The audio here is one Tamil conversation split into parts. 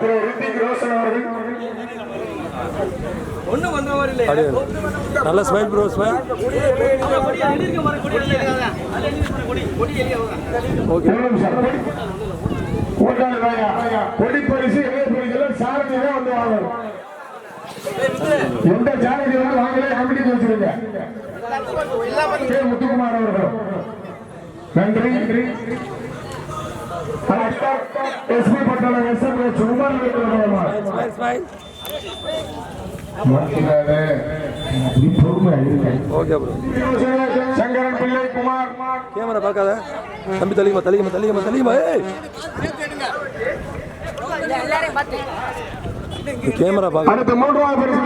திரு ரித்திக் ரோஷன் அவர்கள். அப்படியே? நல்ல ஸ்மைல் ப்ரோ ஸ்மைல் ஓகே. கொடி பரிசு இளைய பரிசுல சாரதி தான் வந்து வாங்கணும். எந்த வந்து வாங்கல கமிட்டி வச்சிருங்க. முத்துக்குமார் அவர்கள். நன்றி. அப்படி பொறுமையா இருக்கேன் ஓகே ப்ரோ சங்கரன் பிள்ளை குமார். கேமரா பார்க்காத. தம்பி தள்ளிக்கமா ஏய் எல்லாரையும் பார்த்து கேமரா பார்க்க அடுத்த மூன்றாவது பரிசு.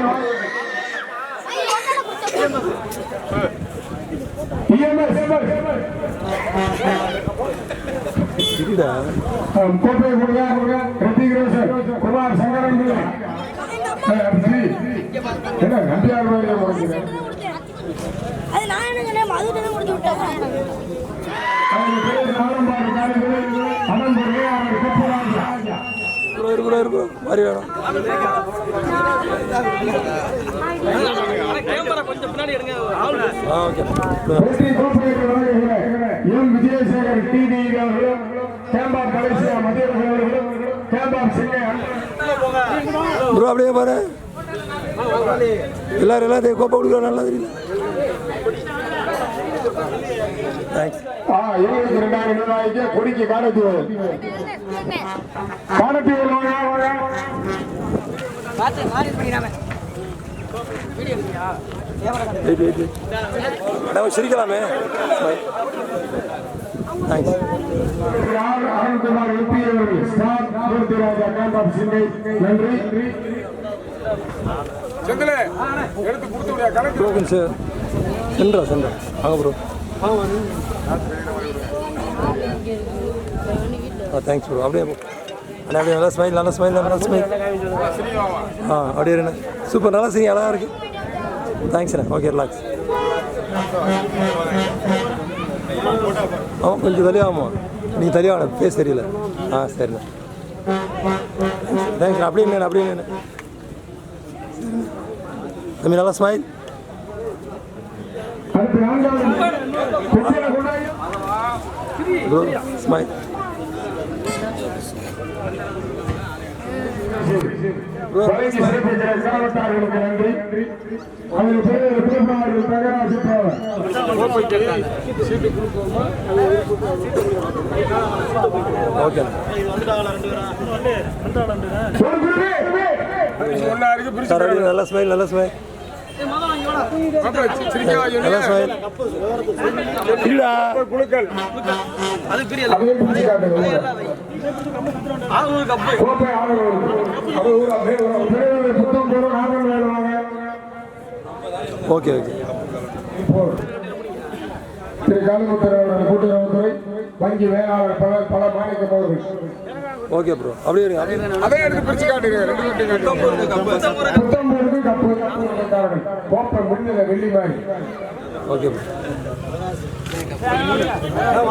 இஎம்எஸ். கோப்பை கொடுங்க ரோஷன் குமார் சங்கரன் என்ன நம்பியார் அது நான் முடிச்சு விட்டேன் மாதிரி வேணும் ஆ ஓகே. ப்ரோ அப்படியே பாரு. எல்லாரும் எல்லாத்தையும் கோப்பை கொடுக்குறோம் நல்லா தெரியல இருபத்தி ரெண்டாயிரம் ரூபாய்க்கு கொடிக்கு சிரிக்கலாமே. தேங்க்ஸ் அருண்குமார் எம்பி அவர்கள் ஸ்டார் மூர்த்தி ராஜா கேம்பாப் சிங்கை நன்றி ப்ரோ கொஞ்சம் சார். சென்றா சென்றா. வாங்க ப்ரோ ஆ தேங்க்ஸ் ப்ரோ அப்படியே. அண்ணா அப்படியே நல்லா ஸ்மைல் நல்லா ஸ்மைல் நல்லா ஸ்மைல் ஆ அப்படியே இருண்ணே சூப்பர் நல்லா சரி அழகாக இருக்கு. தேங்க்ஸ் அண்ணா. ஓகே ரிலாக்ஸ் ஆமாம் கொஞ்சம் தள்ளி ஆமாம் நீங்கள் வாங்க ஃபேஸ் தெரியல. ஆ சரிண்ணா. தேங்க்ஸ் அப்படியே நின்று அப்படியே நின்று தம்பி நல்லா ஸ்மைல் ஸ்மைல் கிராமத்தார்களுக்கு நன்றி. அதில் திருமாவர்கள் தேவர் அப்படியே நல்லா ஸ்மைல் நல்லா ஸ்மைல் ஓகே ஓகே. கூட்டுறவுத்துறை வங்கி வேளாளர் பல பல மாணிக்கம் அவர்கள் ஓகே ப்ரோ அப்படியே இருங்க. அதே எடுத்து பிரிச்சு காட்டுங்க கப்பு கப்பு கோப்பை முன்னில வெள்ளி மாதிரி ஓகே ப்ரோ சரி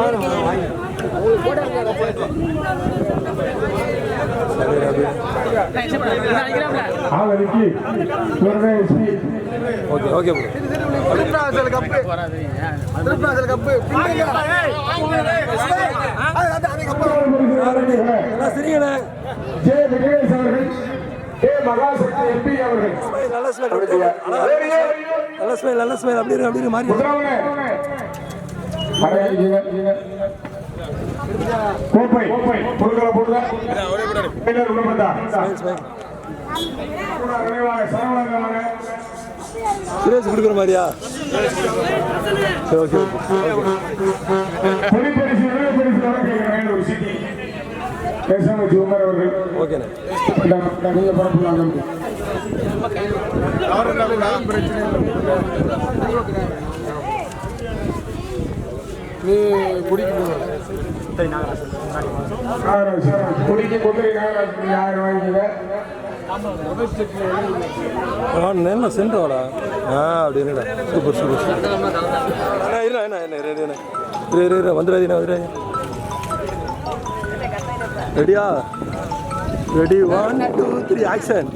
அப்படியே ஆதரிக்கு துறை எஸ்பி ப்ரோ நல்லா சரிங்கண்ணே ஜே விக்னேஷ் அவர்கள் கே மகாசக்தி எம்பி அவர்கள். ஸ்மைல் நல்ல ஸ்மைல். நல்ல ஸ்மைல் நல்ல ஸ்மைல். அப்படி இருங்க அப்படி இருங்க மாறி. கோப்பை கோப்பை. பொருட்களை போடுதா உடம்புதா சுரேஷ் கொடுக்குற மாதிரியா? சரி ஓகே பேசாமச்சு உமர் அவர்கள் ஓகேண்ணே. நீங்க பரப்புலாம் நீ குடிக்க குடிக்க குதிரை நாகராஜ் நீ ஆயிரம் வாங்கிக்க ஆ என்ன சென்று வாடா. ஆ அப்படி இருடா சூப்பர் சூப்பர் சூப்பர். அண்ணா இருண்ணா என்ன என்ன ரெடி அண்ணா. இரு இரு இரு வந்துடாதீண்ணா வந்துடாதீங்க. ரெடியா ready one two three action